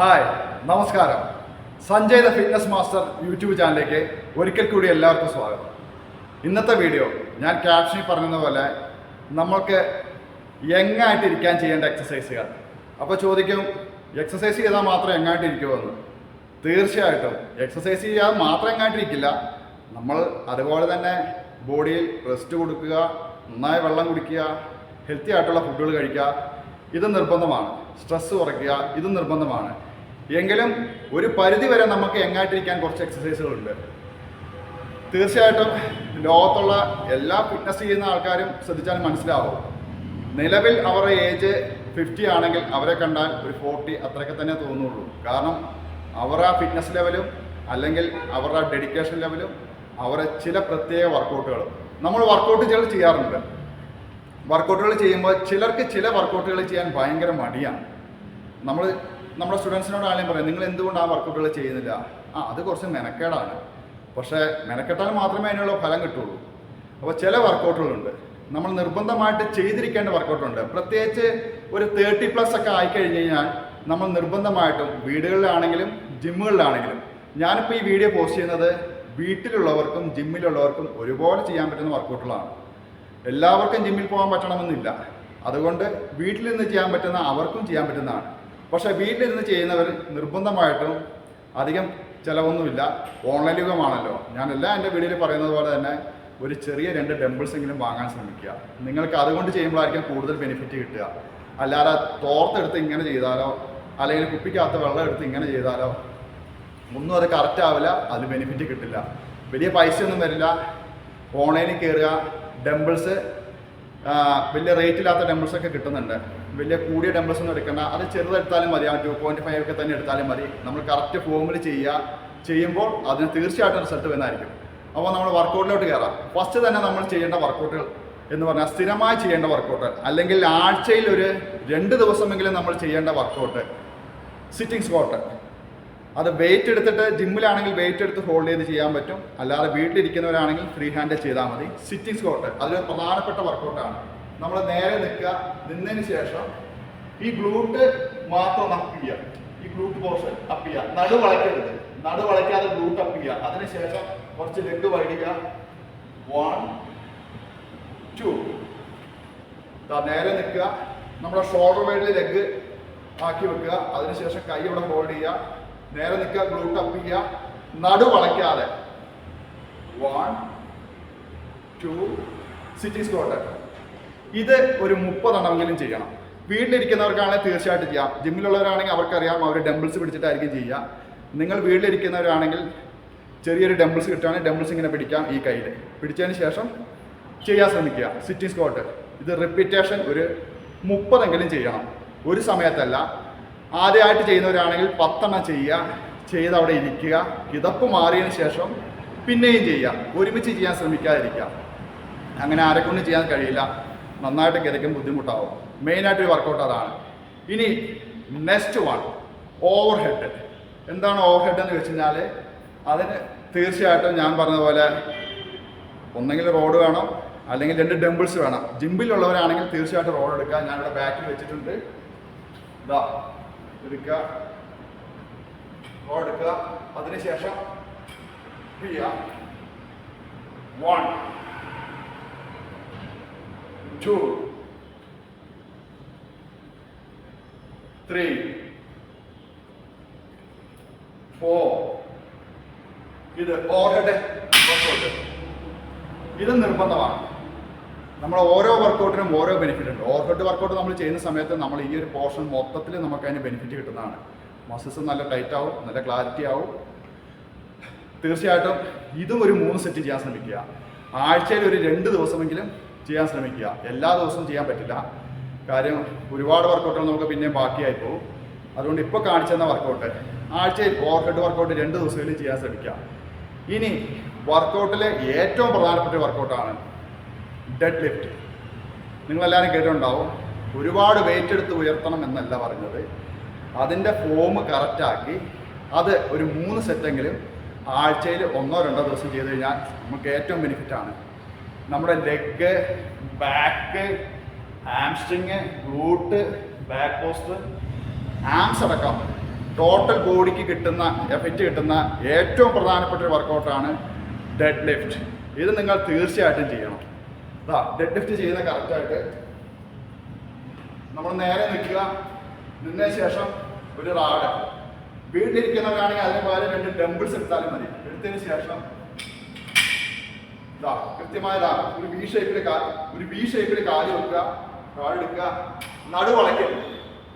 Hi നമസ്കാരം. Sanjay the fitness master YouTube ചാനലിലേക്ക് ഒരിക്കൽ കൂടി എല്ലാവർക്കും സ്വാഗതം. ഇന്നത്തെ വീഡിയോ ഞാൻ ക്യാപ്ഷനിൽ പറഞ്ഞത് പോലെ നമ്മൾക്ക് യങ്ങായിട്ടിരിക്കാൻ ചെയ്യേണ്ട എക്സസൈസുകൾ അപ്പോൾ ചോദിക്കും എക്സസൈസ് ചെയ്താൽ മാത്രം എങ്ങായിട്ടിരിക്കുമെന്ന് തീർച്ചയായിട്ടും എക്സസൈസ് ചെയ്യാതെ മാത്രം യങ്ങായിട്ടിരിക്കില്ല നമ്മൾ അതുപോലെ തന്നെ ബോഡിയിൽ റെസ്റ്റ് കൊടുക്കുക നന്നായി വെള്ളം കുടിക്കുക ഹെൽത്തി ആയിട്ടുള്ള ഫുഡുകൾ കഴിക്കുക ഇത് നിർബന്ധമാണ്. സ്ട്രെസ് കുറയ്ക്കുക ഇത് നിർബന്ധമാണ്. എങ്കിലും ഒരു പരിധി വരെ നമുക്ക് എങ്ങായിട്ടിരിക്കാൻ കുറച്ച് എക്സസൈസുകളുണ്ട് തീർച്ചയായിട്ടും ലോകത്തുള്ള എല്ലാ ഫിറ്റ്നസ് ചെയ്യുന്ന ആൾക്കാരും ശ്രദ്ധിച്ചാൽ മനസ്സിലാവും. നിലവിൽ അവരുടെ ഏജ് ഫിഫ്റ്റി ആണെങ്കിൽ അവരെ കണ്ടാൽ ഒരു ഫോർട്ടി അത്രയൊക്കെ തന്നെ തോന്നുള്ളൂ. കാരണം അവരുടെ ഫിറ്റ്നസ് ലെവലും അല്ലെങ്കിൽ അവരുടെ ഡെഡിക്കേഷൻ ലെവലും അവരുടെ ചില പ്രത്യേക വർക്കൗട്ടുകളും നമ്മൾ വർക്കൗട്ട് ചിലർ ചെയ്യാറുണ്ട്. വർക്കൗട്ടുകൾ ചെയ്യുമ്പോൾ ചിലർക്ക് ചില വർക്കൗട്ടുകൾ ചെയ്യാൻ ഭയങ്കര മടിയാണ്. നമ്മൾ നമ്മുടെ സ്റ്റുഡൻസിനോട് ആണെങ്കിലും പറയാം നിങ്ങൾ എന്തുകൊണ്ട് ആ വർക്കൗട്ടുകൾ ചെയ്യുന്നില്ല? ആ അത് കുറച്ച് മെനക്കേടാണ്. പക്ഷേ മെനക്കെട്ടാൽ മാത്രമേ അതിനുള്ള ഫലം കിട്ടുള്ളൂ. അപ്പോൾ ചില വർക്കൗട്ടുകളുണ്ട് നമ്മൾ നിർബന്ധമായിട്ട് ചെയ്തിരിക്കേണ്ട വർക്കൗട്ടുണ്ട് പ്രത്യേകിച്ച് ഒരു തേർട്ടി പ്ലസ് ഒക്കെ ആയിക്കഴിഞ്ഞ് കഴിഞ്ഞാൽ നമ്മൾ നിർബന്ധമായിട്ടും വീടുകളിലാണെങ്കിലും ജിമ്മുകളിലാണെങ്കിലും ഞാനിപ്പോൾ ഈ വീഡിയോ പോസ്റ്റ് ചെയ്യുന്നത് വീട്ടിലുള്ളവർക്കും ജിമ്മിലുള്ളവർക്കും ഒരുപോലെ ചെയ്യാൻ പറ്റുന്ന വർക്കൗട്ടുകളാണ് എല്ലാവർക്കും ജിമ്മിൽ പോകാൻ പറ്റണമെന്നില്ല. അതുകൊണ്ട് വീട്ടിൽ നിന്ന് ചെയ്യാൻ പറ്റുന്ന അവർക്കും ചെയ്യാൻ പറ്റുന്നതാണ്. പക്ഷേ വീട്ടിലിരുന്ന് ചെയ്യുന്നവർ നിർബന്ധമായിട്ടും അധികം ചിലവൊന്നുമില്ല. ഓൺലൈൻ യുഗമാണല്ലോ. ഞാൻ എല്ലാം എന്റെ വീഡിയോയിൽ പറയുന്നത് പോലെ തന്നെ ഒരു ചെറിയ രണ്ട് ഡംബിൾസ് എങ്കിലും വാങ്ങാൻ ശ്രമിക്കുക. നിങ്ങൾക്ക് അതുകൊണ്ട് ചെയ്യുമ്പോഴായിരിക്കും കൂടുതൽ ബെനിഫിറ്റ് കിട്ടുക. അല്ലാതെ തോർത്തെടുത്ത് ഇങ്ങനെ ചെയ്താലോ അല്ലെങ്കിൽ കുപ്പിക്കകത്ത് വെള്ളം എടുത്ത് ഇങ്ങനെ ചെയ്താലോ ഒന്നും അത് കറക്റ്റ് ആവില്ല അത് ബെനിഫിറ്റ് കിട്ടില്ല. വലിയ പൈസയൊന്നും വരില്ല. ഓൺലൈനിൽ കയറുക ഡംബിൾസ് വലിയ റേറ്റ് ഇല്ലാത്ത ഡംബിൾസ് ഒക്കെ കിട്ടുന്നുണ്ട്. വലിയ കൂടിയ ഡംബിൾസ് ഒന്നും എടുക്കണ്ട. അത് ചെറുതെടുത്താലും മതി. ആ ടു പോയിന്റ് ഫൈവ് ഒക്കെ തന്നെ എടുത്താലും മതി. നമ്മൾ കറക്റ്റ് ഫോമിൽ ചെയ്യുക. ചെയ്യുമ്പോൾ അതിന് തീർച്ചയായിട്ടും റിസൾട്ട് വരുന്നതായിരിക്കും. അപ്പോൾ നമ്മൾ വർക്കൗട്ടിലോട്ട് കയറാം. ഫസ്റ്റ് തന്നെ നമ്മൾ ചെയ്യേണ്ട വർക്കൗട്ടുകൾ എന്ന് പറഞ്ഞാൽ സ്ഥിരമായി ചെയ്യേണ്ട വർക്കൗട്ട് അല്ലെങ്കിൽ ആഴ്ചയിൽ ഒരു രണ്ട് ദിവസമെങ്കിലും നമ്മൾ ചെയ്യേണ്ട വർക്കൗട്ട് സിറ്റിംഗ് സ്ക്വാട്ട് അത് വെയിറ്റ് എടുത്തിട്ട് ജിമ്മിലാണെങ്കിൽ വെയിറ്റ് എടുത്ത് ഹോൾഡ് ചെയ്ത് ചെയ്യാൻ പറ്റും. അല്ലാതെ വീട്ടിലിരിക്കുന്നവരാണെങ്കിൽ ഫ്രീ ഹാൻഡ് ചെയ്താൽ മതി. സിറ്റിംഗ് സ്കോട്ട് അതൊരു പ്രധാനപ്പെട്ട വർക്കൗട്ടാണ് നമ്മൾ നേരെ നിൽക്കുക. നിന്നതിന് ശേഷം ഈ ഗ്ലൂട്ട് മാത്രം അപ്പ് ചെയ്യുക. ഈ ഗ്ലൂട്ട് പോർഷൻ അപ്പ് ചെയ്യുക. നടു വളയ്ക്കരുത്. നടു വളയ്ക്കാതെ ഗ്ലൂട്ട് അപ്പ് ചെയ്യുക. അതിനുശേഷം കുറച്ച് ലെഗ് വൈടുക വൺ ടു നേരെ നിൽക്കുക. നമ്മുടെ ഷോൾഡർ വൈഡിൽ ലെഗ് ആക്കി വെക്കുക. അതിനുശേഷം കൈ ഇവിടെ ഹോൾഡ് ചെയ്യുക. നേരെ നിൽക്കുക ഗ്ലൂട്ട് അപ്പ് ചെയ്യുക നടു വളയ്ക്കാതെ. വൺ ടു സിറ്റി സ്ക്വാട്ട് ഇത് ഒരു മുപ്പതെണ്ണമെങ്കിലും ചെയ്യണം. വീട്ടിലിരിക്കുന്നവർക്കാണെങ്കിൽ തീർച്ചയായിട്ടും ചെയ്യാം. ജിമ്മിലുള്ളവരാണെങ്കിൽ അവർക്കറിയാം അവർ ഡംബിൾസ് പിടിച്ചിട്ടായിരിക്കും ചെയ്യുക. നിങ്ങൾ വീട്ടിലിരിക്കുന്നവരാണെങ്കിൽ ചെറിയൊരു ഡംബിൾസ് കിട്ടുകയാണെങ്കിൽ ഡംബിൾസ് ഇങ്ങനെ പിടിക്കാം ഈ കയ്യിൽ. പിടിച്ചതിന് ശേഷം ചെയ്യാൻ ശ്രമിക്കുക. സിറ്റിംഗ് സ്കോട്ട് ഇത് റിപ്പീറ്റേഷൻ ഒരു മുപ്പതെങ്കിലും ചെയ്യണം. ഒരു സമയത്തല്ല ആദ്യമായിട്ട് ചെയ്യുന്നവരാണെങ്കിൽ പത്തെണ്ണം ചെയ്യുക ചെയ്ത് അവിടെ ഇരിക്കുക കിതപ്പ് മാറിയതിന് ശേഷം പിന്നെയും ചെയ്യുക ഒരുമിച്ച് ചെയ്യാൻ ശ്രമിക്കാതിരിക്കുക. അങ്ങനെ ആരെക്കൊണ്ടും ചെയ്യാൻ കഴിയില്ല. നന്നായിട്ട് കിതയ്ക്കും ബുദ്ധിമുട്ടാവും. മെയിനായിട്ട് ഒരു വർക്കൗട്ട് അതാണ്. ഇനി നെക്സ്റ്റ് വൺ ഓവർ ഹെഡ് എന്താണ് ഓവർ ഹെഡ് എന്ന് വെച്ച് കഴിഞ്ഞാൽ അതിന് തീർച്ചയായിട്ടും ഞാൻ പറഞ്ഞതുപോലെ ഒന്നെങ്കിൽ റോഡ് വേണം അല്ലെങ്കിൽ രണ്ട് ഡംബിൾസ് വേണം. ജിമ്പിലുള്ളവരാണെങ്കിൽ തീർച്ചയായിട്ടും റോഡ് എടുക്കുക. ഞാനിവിടെ ബാക്കിൽ വെച്ചിട്ടുണ്ട്. ഇതാ എടുക്കുക എടുക്കുക അതിനുശേഷം ചെയ്യുക വൺ ടു ത്രീ ഫോർ ഇത് വർക്കൗട്ട് ഇത് നിർബന്ധമാണ്. നമ്മൾ ഓരോ വർക്കൗട്ടിനും ഓരോ ബെനിഫിറ്റ് ഉണ്ട്. ഓർക്കൗട്ട് വർക്കൗട്ട് നമ്മൾ ചെയ്യുന്ന സമയത്ത് നമ്മൾ ഈ ഒരു പോർഷൻ മൊത്തത്തിൽ നമുക്ക് അതിന് ബെനിഫിറ്റ് കിട്ടുന്നതാണ്. മസിൽസ് നല്ല ടൈറ്റ് ആവും നല്ല ക്ലാരിറ്റി ആവും. തീർച്ചയായിട്ടും ഇതും ഒരു മൂന്ന് സെറ്റ് ചെയ്യാൻ ശ്രമിക്കുക. ആഴ്ചയിൽ ഒരു രണ്ട് ദിവസമെങ്കിലും ചെയ്യാൻ ശ്രമിക്കുക. എല്ലാ ദിവസവും ചെയ്യാൻ പറ്റില്ല. കാര്യം ഒരുപാട് വർക്കൗട്ടുകൾ നമുക്ക് പിന്നെ ബാക്കിയായി പോകും. അതുകൊണ്ട് ഇപ്പോൾ കാണിച്ചെന്ന വർക്കൗട്ട് ആഴ്ചയിൽ ഓർക്കൗട്ട് വർക്കൗട്ട് രണ്ട് ദിവസങ്ങളിൽ ചെയ്യാൻ ശ്രമിക്കുക. ഇനി വർക്കൗട്ടിലെ ഏറ്റവും പ്രധാനപ്പെട്ട വർക്കൗട്ടാണ് ഡെഡ് ലിഫ്റ്റ് നിങ്ങളെല്ലാവരും കേട്ടിട്ടുണ്ടാവും? ഒരുപാട് വെയിറ്റ് എടുത്ത് ഉയർത്തണം എന്നല്ല പറഞ്ഞത്. അതിന്റെ ഫോം കറക്റ്റാക്കി അത് ഒരു മൂന്ന് സെറ്റെങ്കിലും ആഴ്ചയിൽ ഒന്നോ രണ്ടോ ദിവസം ചെയ്ത് കഴിഞ്ഞാൽ നമുക്ക് ഏറ്റവും ബെനിഫിറ്റാണ് നമ്മുടെ leg back hamstring root back post arms അടക്കം ടോട്ടൽ ബോഡിക്ക് കിട്ടുന്ന എഫക്റ്റ് കിട്ടുന്ന ഏറ്റവും പ്രധാനപ്പെട്ട ഒരു വർക്കൗട്ടാണ് ഡെഡ് ലിഫ്റ്റ് ഇത് നിങ്ങൾ തീർച്ചയായിട്ടും ചെയ്യണം. ഡെഡ് ലിഫ്റ്റ് ചെയ്യുന്ന കറക്റ്റായിട്ട് നമ്മൾ നേരെ നിൽക്കുക. നിന്ന ശേഷം ഒരു റാഡ് വീട്ടിലിരിക്കുന്നവരാണെങ്കിൽ അതിന് പകരം രണ്ട് ഡംബിൾസ് എടുത്താലും മതി. എടുത്തതിന് ശേഷം ഇതാ കൃത്യമായതാ ഒരു വി ഷേപ്പിൽ ഒരു വി ഷേപ്പിൽ കാൽ വെക്കുക കാൽ എടുക്കുക. നടു വളയ്ക്കരുത്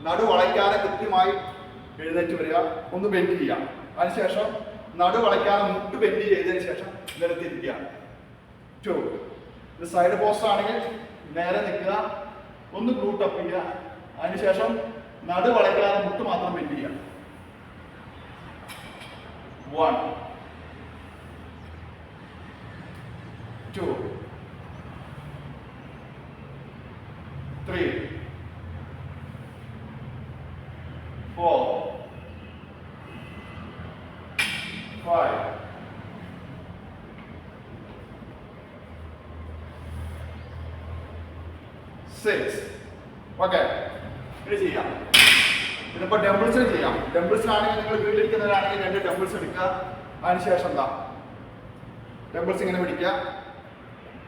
നടു വളയ്ക്കാതെ കൃത്യമായി എഴുന്നേറ്റ് വരിക. ഒന്ന് ബെൻഡ് ചെയ്യുക. അതിനുശേഷം നടു വളയ്ക്കാതെ മുട്ട് ബെൻഡ് ചെയ്തതിന് ശേഷം നിലത്തിരിക്കുക. ടു ഇത് സൈഡ് പോസ്റ്റ് ആണെങ്കിൽ നേരെ നിൽക്കുക ഒന്ന് ബ്ലൂട്ട് അപ്പ് ചെയ്യുക. അതിനുശേഷം നടു വളയ്ക്കാതെ മുട്ട് മാത്രം ബെൻഡ് ചെയ്യുക. വൺ ടു three, ഡംബിൾസിനാണെങ്കിൽ നിങ്ങൾ വീട്ടിലിരിക്കുന്നവരാണെങ്കിൽ രണ്ട് ഡംബിൾസ് എടുക്കുക. അതിനുശേഷം എന്താ? ഡംബിൾസ് ഇങ്ങനെ പിടിക്കുക.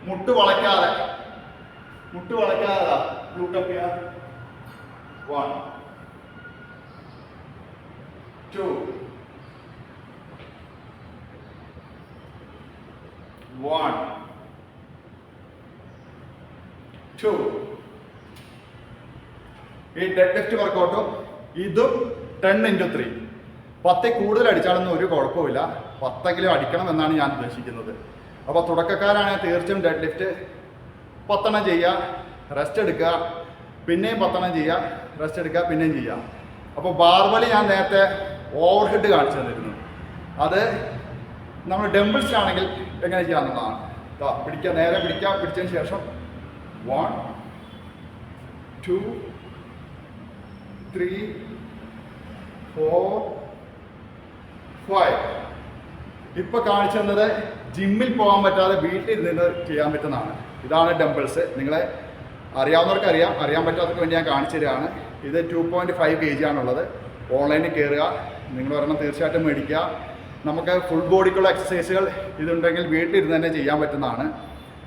മുട്ട് വളയ്ക്കാതെ. മുട്ട് വളയ്ക്കാതെ ബ്ലൂട്ടപ്പ് ചെയ്യുക. വൺ ടു വൺ ടു ഈ ഡെഡ് ലിഫ്റ്റ് വർക്കൗട്ടും ഇതും ടെൻ ഇന്റു ത്രീ പത്തിൽ കൂടുതൽ അടിച്ചാലൊന്നും ഒരു കുഴപ്പമില്ല പത്തെങ്കിലും അടിക്കണം എന്നാണ് ഞാൻ ഉദ്ദേശിക്കുന്നത്. അപ്പോൾ തുടക്കക്കാരാണെങ്കിൽ തീർച്ചയായും ഡെഡ് ലിഫ്റ്റ് പത്തെണ്ണം ചെയ്യുക റെസ്റ്റ് എടുക്കുക പിന്നെയും പത്തെണ്ണം ചെയ്യുക റെസ്റ്റ് എടുക്കുക പിന്നെയും ചെയ്യുക. അപ്പോൾ ബാർബലി ഞാൻ നേരത്തെ ഓവർ ഹെഡ് കാണിച്ചു തന്നിരുന്നു. അത് നമ്മൾ ഡംബിൾസിലാണെങ്കിൽ എങ്ങനെ ചെയ്യാമെന്നുള്ളതാണ് ദാ പിടിക്കുക നേരെ പിടിക്കുക പിടിച്ചതിന് ശേഷം one two three four five ഇപ്പൊ കാണിച്ചു തന്നത് ജിമ്മിൽ പോകാൻ പറ്റാതെ വീട്ടിലിരുന്ന് ചെയ്യാൻ പറ്റുന്നതാണ്. ഇതാണ് ഡംബിൾസ് നിങ്ങളെ അറിയാവുന്നവർക്ക് അറിയാം. അറിയാൻ പറ്റാത്തവർക്ക് വേണ്ടി ഞാൻ കാണിച്ചു തരികയാണ് ഇത് two point five K G ആണുള്ളത് ഓൺലൈനിൽ കയറുക നിങ്ങൾ ഒരെണ്ണം തീർച്ചയായിട്ടും മേടിക്കുക. നമുക്ക് ഫുൾ ബോഡിക്കുള്ള എക്സസൈസുകൾ ഇതുണ്ടെങ്കിൽ വീട്ടിലിരുന്ന് തന്നെ ചെയ്യാൻ പറ്റുന്നതാണ്.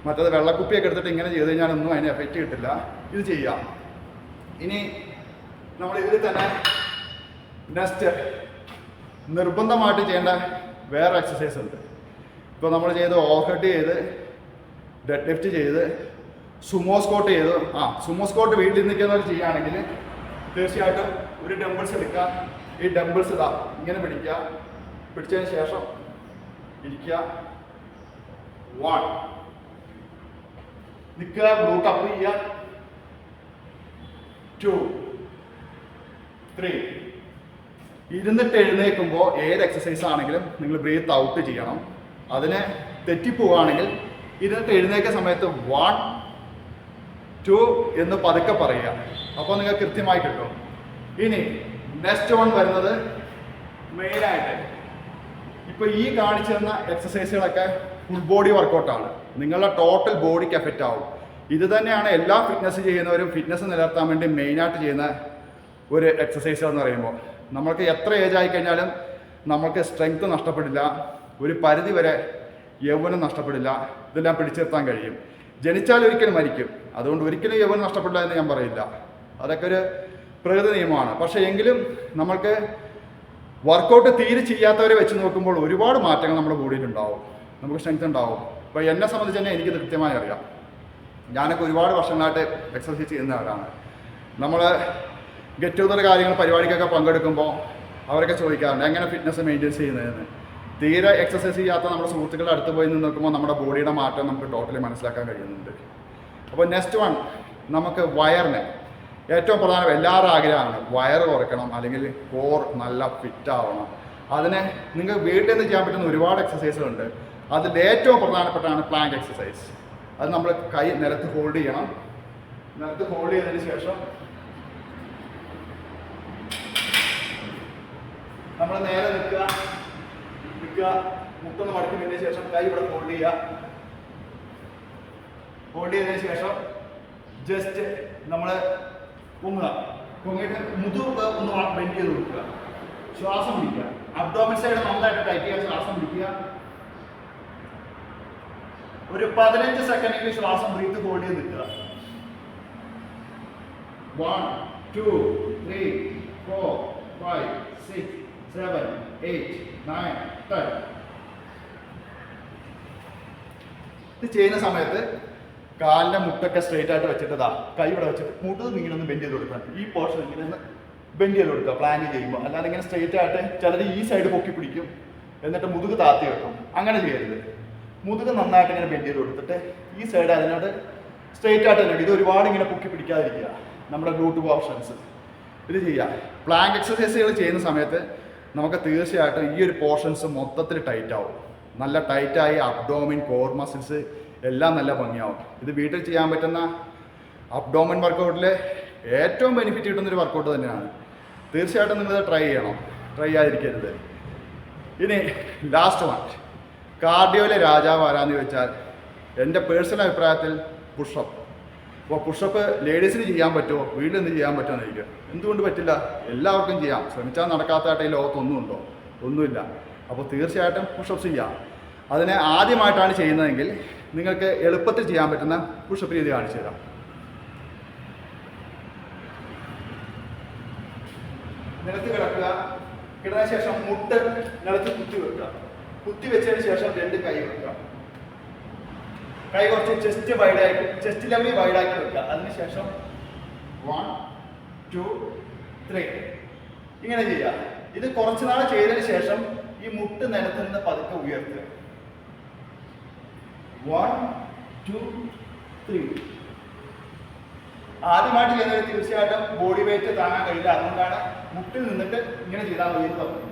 മറ്റത് വെള്ളക്കുപ്പിയൊക്കെ എടുത്തിട്ട് ഇങ്ങനെ ചെയ്ത് കഴിഞ്ഞാൽ ഒന്നും അതിന് എഫക്റ്റ് കിട്ടില്ല. ഇത് ചെയ്യാം. ഇനി നമ്മൾ ഇതിൽ തന്നെ നെക്സ്റ്റ് നിർബന്ധമായിട്ട് ചെയ്യേണ്ട വേറെ എക്സസൈസ് ഉണ്ട്. ഇപ്പോൾ നമ്മൾ ചെയ്ത് ഓവർഹെഡ് ചെയ്ത് ഡെഡ് ലിഫ്റ്റ് ചെയ്ത് സുമോ സ്കോട്ട് ചെയ്ത് ആ സുമോ സ്കോട്ട് വീട്ടിൽ നിൽക്കുന്നവർ ചെയ്യുകയാണെങ്കിൽ തീർച്ചയായിട്ടും ഒരു ഡംബിൾസ് എടുക്കുക. ഈ ഡംബിൾസ് ഇതാ ഇങ്ങനെ പിടിക്കുക. പിടിച്ചതിന് ശേഷം ഇരിക്കുക. വൺ നിൽക്കുക ബ്ലൂട്ട് അപ്പ് ചെയ്യുക. ടു ത്രീ ഇരുന്നിട്ട് എഴുന്നേൽക്കുമ്പോൾ ഏത് എക്സസൈസ് ആണെങ്കിലും നിങ്ങൾ ബ്രീത്ത് ഔട്ട് ചെയ്യണം. അതിന് തെറ്റിപ്പോവുകയാണെങ്കിൽ ഇരുന്നിട്ട് എഴുന്നേൽക്കുന്ന സമയത്ത് വൺ ടു എന്ന് പതുക്കെ പറയുക. അപ്പോൾ നിങ്ങൾ കൃത്യമായി കിട്ടും. ഇനി നെക്സ്റ്റ് വൺ വരുന്നത് മെയിനായിട്ട് ഇപ്പോൾ ഈ കാണിച്ചു തന്ന എക്സസൈസുകളൊക്കെ ഫുൾ ബോഡി വർക്കൗട്ടാണ് നിങ്ങളുടെ ടോട്ടൽ ബോഡിക്ക് എഫക്റ്റ് ആവും. ഇത് തന്നെയാണ് എല്ലാ ഫിറ്റ്നസ് ചെയ്യുന്നവരും ഫിറ്റ്നസ് നിലനിർത്താൻ വേണ്ടി മെയിനായിട്ട് ചെയ്യുന്ന ഒരു എക്സസൈസ് എന്ന് പറയുമ്പോൾ. നമ്മൾക്ക് എത്ര ഏജ് ആയി കഴിഞ്ഞാലും നമ്മൾക്ക് സ്ട്രെങ്ത് നഷ്ടപ്പെടില്ല. ഒരു പരിധി വരെ യൗവനം നഷ്ടപ്പെടില്ല. ഇതെല്ലാം പിടിച്ചിരുത്താൻ കഴിയും. ജനിച്ചാൽ ഒരിക്കലും മരിക്കും. അതുകൊണ്ട് ഒരിക്കലും യൗവനം നഷ്ടപ്പെടില്ല എന്ന് ഞാൻ പറയില്ല. അതൊക്കെ ഒരു പ്രകൃതി നിയമമാണ്. പക്ഷേ എങ്കിലും നമ്മൾക്ക് വർക്കൗട്ട് തീരെ ചെയ്യാത്തവരെ വെച്ച് നോക്കുമ്പോൾ ഒരുപാട് മാറ്റങ്ങൾ നമ്മുടെ ബോഡിയിൽ ഉണ്ടാവും. നമുക്ക് സ്ട്രെങ്ത് ഉണ്ടാവും. ഇപ്പോൾ എന്നെ സംബന്ധിച്ച് തന്നെ എനിക്ക് കൃത്യമായി അറിയാം. ഞാനൊക്കെ ഒരുപാട് വർഷങ്ങളായിട്ട് എക്സസൈസ് ചെയ്യുന്ന ആളാണ്. നമ്മൾ ഗെറ്റ് ടുഗദർ കാര്യങ്ങൾ പരിപാടിക്കൊക്കെ പങ്കെടുക്കുമ്പോൾ അവരൊക്കെ ചോദിക്കാറുണ്ട് എങ്ങനെ ഫിറ്റ്നസ് മെയിന്റെയിൻ ചെയ്യുന്നതെന്ന്? തീരെ എക്സസൈസ് ചെയ്യാത്ത നമ്മുടെ സുഹൃത്തുക്കളുടെ അടുത്ത് പോയി നിന്ന് നോക്കുമ്പോൾ നമ്മുടെ ബോഡിയുടെ മാറ്റം നമുക്ക് ടോട്ടലി മനസ്സിലാക്കാൻ കഴിയുന്നുണ്ട്. അപ്പോൾ നെക്സ്റ്റ് വൺ നമുക്ക് വയറിന് ഏറ്റവും പ്രധാനം എല്ലാവരുടെ ആഗ്രഹമാണ് വയറ് കുറയ്ക്കണം അല്ലെങ്കിൽ കോർ നല്ല ഫിറ്റ് ആവണം. അതിന് നിങ്ങൾ വീട്ടിൽ നിന്ന് ചെയ്യാൻ പറ്റുന്ന ഒരുപാട് എക്സസൈസുകളുണ്ട് അതിൽ ഏറ്റവും പ്രധാനപ്പെട്ടാണ് പ്ലാങ്ക് എക്സസൈസ് അത് നമ്മൾ കൈ നിലത്ത് ഹോൾഡ് ചെയ്യണം. നിലത്ത് ഹോൾഡ് ചെയ്തതിന് ശേഷം നമ്മൾ നേരെ നിൽക്കുക. നിൽക്കുക. മുട്ടൊന്ന് മടക്കി ശേഷം കൈ ഇവിടെ ഹോൾഡ് ചെയ്യുക. ഹോൾഡ് ചെയ്തതിന് ശേഷം ജസ്റ്റ് നമ്മൾ പൊങ്ങുക. പൊങ്ങിയിട്ട് മുതുക ഒന്ന് ബെൻഡ് ചെയ്ത് കൊടുക്കുക. ശ്വാസം പിടിക്കുക. അബ്ഡോമിൻ സൈഡ് നന്നായിട്ട് ടൈറ്റ് ചെയ്യുക ശ്വാസം പിടിക്കുക. ഒരു പതിനഞ്ച് സെക്കൻഡിൽ ശ്വാസം ബ്രീത്ത് ഹോൾഡ് ചെയ്ത് നിൽക്കുക. One two three four five six seven eight, nine, ten. ഇത് ചെയ്യുന്ന സമയത്ത് കാലിന്റെ മുട്ടൊക്കെ സ്ട്രെയിറ്റ് ആയിട്ട് വെച്ചിട്ട് കൈ ഇവിടെ വെച്ചിട്ട് മുട്ടത് ഇങ്ങനെ ഒന്ന് ബെൻഡ് ചെയ്ത് കൊടുക്കണം ഈ പോർഷൻ ഇങ്ങനെ ഒന്ന് ബെൻഡ് ചെയ്ത് കൊടുക്കുക പ്ലാൻ ചെയ്യുമ്പോൾ. അല്ലാതെ ഇങ്ങനെ സ്ട്രെയിറ്റ് ആയിട്ട് ചിലർ ഈ സൈഡ് പൊക്കി പിടിക്കും. എന്നിട്ട് മുതുക് താത്തി വെക്കും. അങ്ങനെ ചെയ്യരുത്. മുതുക് നന്നായിട്ട് ഇങ്ങനെ ബെൻഡ് ചെയ്ത് കൊടുത്തിട്ട് ഈ സൈഡ് അതിനോട് സ്ട്രെയിറ്റ് ആയിട്ട് തന്നെ ഇത് ഒരുപാട് ഇങ്ങനെ പൊക്കി പിടിക്കാതിരിക്കുക. നമ്മുടെ ഗ്ലൂട്ട് പോർഷൻസ് ഇത് ചെയ്യുക. പ്ലാങ്ക് എക്സസൈസുകൾ ചെയ്യുന്ന സമയത്ത് നമുക്ക് തീർച്ചയായിട്ടും ഈ ഒരു പോർഷൻസ് മൊത്തത്തിൽ ടൈറ്റ് ആവും. നല്ല ടൈറ്റായി അബ്ഡോമിൻ കോർ മസിൽസ് എല്ലാം നല്ല ഭംഗിയാവും. ഇത് വീട്ടിൽ ചെയ്യാൻ പറ്റുന്ന അബ്ഡോമിൻ വർക്കൗട്ടിലെ ഏറ്റവും ബെനിഫിറ്റ് കിട്ടുന്ന ഒരു വർക്കൗട്ട് തന്നെയാണ്. തീർച്ചയായിട്ടും നിങ്ങൾ ട്രൈ ചെയ്യണം. ട്രൈ ചെയ്യാതിരിക്കരുത്. ഇനി ലാസ്റ്റ് വൺ കാർഡിയോയിലെ രാജാവ് ആരാന്ന് ചോദിച്ചാൽ എന്റെ പേഴ്സണൽ അഭിപ്രായത്തിൽ പുഷപ്പ് അപ്പോൾ പുഷപ്പ് ലേഡീസിന് ചെയ്യാൻ പറ്റുമോ? വീട്ടിൽ നിന്ന് ചെയ്യാൻ പറ്റുമോ എന്ന് ചോദിക്കുക. എന്തുകൊണ്ട് പറ്റില്ല? എല്ലാവർക്കും ചെയ്യാം. ശ്രമിച്ചാൽ നടക്കാത്തതായിട്ട് ഈ ലോകത്തൊന്നുമുണ്ടോ ഒന്നുമില്ല. അപ്പോൾ തീർച്ചയായിട്ടും പുഷപ്സ് ചെയ്യാം. അതിനെ ആദ്യമായിട്ടാണ് ചെയ്യുന്നതെങ്കിൽ നിങ്ങൾക്ക് എളുപ്പത്തിൽ ചെയ്യാൻ പറ്റുന്ന പുഷപ്പ് രീതി കാണിച്ചു തരാം. നിലത്ത് കിടക്കുക. കിടന്ന ശേഷം മുട്ട് നിലത്ത് കുത്തി വെക്കുക. കുത്തി വെച്ചതിന് ശേഷം രണ്ട് കൈ വെക്കുക. കൈ കുറച്ച് ചെസ്റ്റ് വൈഡാക്കി ചെസ്റ്റ് ലെവലിൽ വൈഡാക്കി വെക്കുക. അതിനുശേഷം വൺ ടു ത്രീ ഇങ്ങനെ ചെയ്യുക. ഇത് കുറച്ച് നാൾ ചെയ്തതിന് ശേഷം ഈ മുട്ട് നിലത്ത് നിന്ന് പതുക്കെ ഉയർത്തുക. വൺ ടു ത്രീ ആദ്യമായിട്ട് ചെയ്യുന്നത് തീർച്ചയായിട്ടും ബോഡി വെയിറ്റ് താങ്ങാൻ കഴിയില്ല. അതുകൊണ്ടാണ് മുട്ടിൽ നിന്നിട്ട് ഇങ്ങനെ ചെയ്താൽ മതി എന്ന്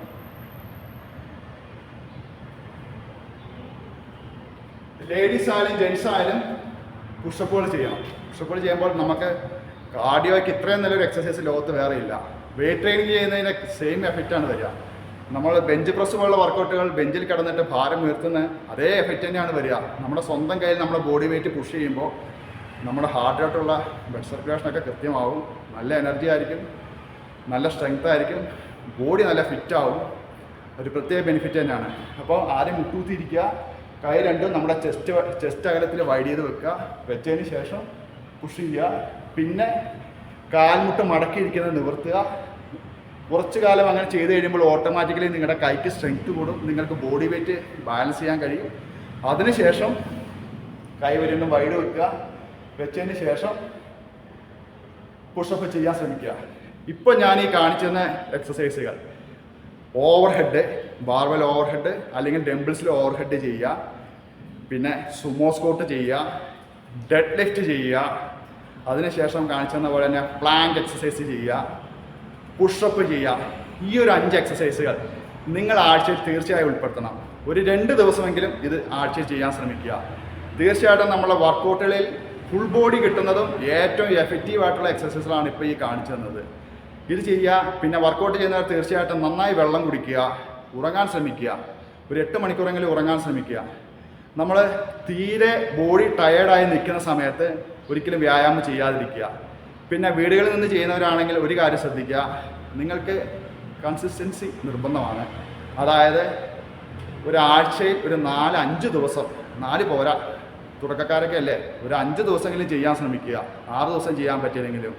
ലേഡീസ് ആയാലും ജെൻസ് ആയാലും പുഷപ്പുകൾ ചെയ്യണം പുഷപ്പുകൾ ചെയ്യുമ്പോൾ നമുക്ക് കാർഡിയോയ്ക്ക് ഇത്രയും നല്ലൊരു എക്സസൈസ് ലോകത്ത് വേറെ ഇല്ല. വെയിറ്റ് ട്രെയിനിങ് ചെയ്യുന്നതിന് സെയിം എഫക്റ്റ് ആണ് വരിക. നമ്മൾ ബെഞ്ച് പ്രസ് പോലുള്ള വർക്കൗട്ടുകൾ ബെഞ്ചിൽ കിടന്നിട്ട് ഭാരം ഉയർത്തുന്ന അതേ എഫക്റ്റ് തന്നെയാണ് വരിക. നമ്മുടെ സ്വന്തം കയ്യിൽ നമ്മുടെ ബോഡി വെയിറ്റ് പുഷ് ചെയ്യുമ്പോൾ നമ്മുടെ ഹാർട്ടായിട്ടുള്ള ബ്ലഡ് സർക്കുലേഷനൊക്കെ കൃത്യമാവും. നല്ല എനർജി ആയിരിക്കും. നല്ല സ്ട്രെങ്ത് ആയിരിക്കും. ബോഡി നല്ല ഫിറ്റാവും ഒരു പ്രത്യേക ബെനിഫിറ്റ് തന്നെയാണ്. അപ്പോൾ ആരും മുട്ടൂത്തിരിക്കുക കൈ രണ്ടും നമ്മുടെ ചെസ്റ്റ് ചെസ്റ്റ് അകലത്തിൽ വൈഡ് ചെയ്ത് വെക്കുക. വെച്ചതിന് ശേഷം പുഷ് ചെയ്യുക. പിന്നെ കാൽമുട്ട് മടക്കിയിരിക്കുന്നത് നിവർത്തുക. കുറച്ച് കാലം അങ്ങനെ ചെയ്ത് കഴിയുമ്പോൾ ഓട്ടോമാറ്റിക്കലി നിങ്ങളുടെ കൈക്ക് സ്ട്രെങ്ത് കൂടും. നിങ്ങൾക്ക് ബോഡി വെയിറ്റ് ബാലൻസ് ചെയ്യാൻ കഴിയും. അതിനുശേഷം കൈ വീണ്ടും വൈഡ് വെക്കുക. വെച്ചതിന് ശേഷം പുഷപ്പ് ചെയ്യാൻ ശ്രമിക്കുക. ഇപ്പോൾ ഞാൻ ഈ കാണിച്ചു തന്ന എക്സസൈസുകൾ ഓവർ ഹെഡ് ബാർവൽ ഓവർഹെഡ് അല്ലെങ്കിൽ ഡെമ്പിൾസിൽ ഓവർഹെഡ് ചെയ്യുക. പിന്നെ സുമോ സ്കോട്ട് ചെയ്യുക. ഡെഡ് ലിഫ്റ്റ് ചെയ്യുക. അതിനുശേഷം കാണിച്ചെന്ന പോലെ തന്നെ പ്ലാങ്ക് എക്സസൈസ് ചെയ്യുക. പുഷപ്പ് ചെയ്യുക. ഈ ഒരു അഞ്ച് എക്സസൈസുകൾ നിങ്ങൾ ആഴ്ചയിൽ തീർച്ചയായും ഉൾപ്പെടുത്തണം. ഒരു രണ്ട് ദിവസമെങ്കിലും ഇത് ആഴ്ചയിൽ ചെയ്യാൻ ശ്രമിക്കുക. തീർച്ചയായിട്ടും നമ്മളെ വർക്കൗട്ടുകളിൽ ഫുൾ ബോഡി കിട്ടുന്നതും ഏറ്റവും എഫക്റ്റീവ് ആയിട്ടുള്ള എക്സസൈസുകളാണ് ഇപ്പോൾ ഈ കാണിച്ചു തന്നത്. ഇത് ചെയ്യുക. പിന്നെ വർക്കൗട്ട് ചെയ്യുന്നവർ തീർച്ചയായിട്ടും നന്നായി വെള്ളം കുടിക്കുക. ഉറങ്ങാൻ ശ്രമിക്കുക. ഒരു എട്ട് മണിക്കൂറെങ്കിലും ഉറങ്ങാൻ ശ്രമിക്കുക. നമ്മൾ തീരെ ബോഡി ടയേർഡായി നിൽക്കുന്ന സമയത്ത് ഒരിക്കലും വ്യായാമം ചെയ്യാതിരിക്കുക. പിന്നെ വീടുകളിൽ നിന്ന് ചെയ്യുന്നവരാണെങ്കിൽ ഒരു കാര്യം ശ്രദ്ധിക്കുക. നിങ്ങൾക്ക് കൺസിസ്റ്റൻസി നിർബന്ധമാണ്. അതായത് ഒരാഴ്ചയിൽ ഒരു നാല് അഞ്ച് ദിവസം നാല് പോരാ. തുടക്കക്കാരൊക്കെ അല്ലേ? ഒരു അഞ്ച് ദിവസമെങ്കിലും ചെയ്യാൻ ശ്രമിക്കുക. ആറ് ദിവസം ചെയ്യാൻ പറ്റിയില്ലെങ്കിലും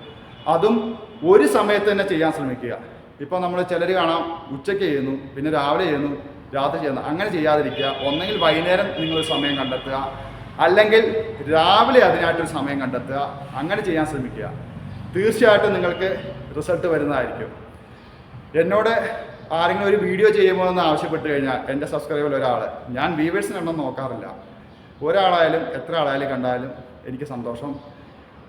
അതും ഒരു സമയത്ത് തന്നെ ചെയ്യാൻ ശ്രമിക്കുക. ഇപ്പോൾ നമ്മൾ ചിലർ കാണാം ഉച്ചയ്ക്ക് ചെയ്യുന്നു പിന്നെ രാവിലെ ചെയ്യുന്നു രാത്രി ചെയ്യുന്നു. അങ്ങനെ ചെയ്യാതിരിക്കുക. ഒന്നെങ്കിൽ വൈകുന്നേരം നിങ്ങൾ സമയം കണ്ടെത്തുക. അല്ലെങ്കിൽ രാവിലെ അതിനായിട്ടൊരു സമയം കണ്ടെത്തുക. അങ്ങനെ ചെയ്യാൻ ശ്രമിക്കുക. തീർച്ചയായിട്ടും നിങ്ങൾക്ക് റിസൾട്ട് വരുന്നതായിരിക്കും. എന്നോട് ആരെങ്കിലും ഒരു വീഡിയോ ചെയ്യുമോ എന്ന് ആവശ്യപ്പെട്ട് കഴിഞ്ഞാൽ എന്റെ സബ്സ്ക്രൈബറിൽ ഒരാൾ ഞാൻ വീവേഴ്സിനെണ്ണം നോക്കാറില്ല. ഒരാളായാലും എത്ര ആളായാലും കണ്ടാലും എനിക്ക് സന്തോഷം.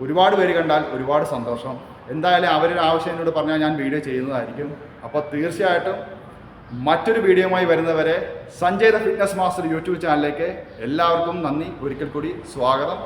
ഒരുപാട് പേര് കണ്ടാൽ ഒരുപാട് സന്തോഷം. എന്തായാലും അവരുടെ ആവശ്യം എന്നോട് പറഞ്ഞാൽ ഞാൻ വീഡിയോ ചെയ്യുന്നതായിരിക്കും. അപ്പോൾ തീർച്ചയായിട്ടും മറ്റൊരു വീഡിയോയുമായി വരുന്നവരെ Sanjay the fitness master YouTube ചാനലിലേക്ക് എല്ലാവർക്കും നന്ദി. ഒരിക്കൽ കൂടി സ്വാഗതം.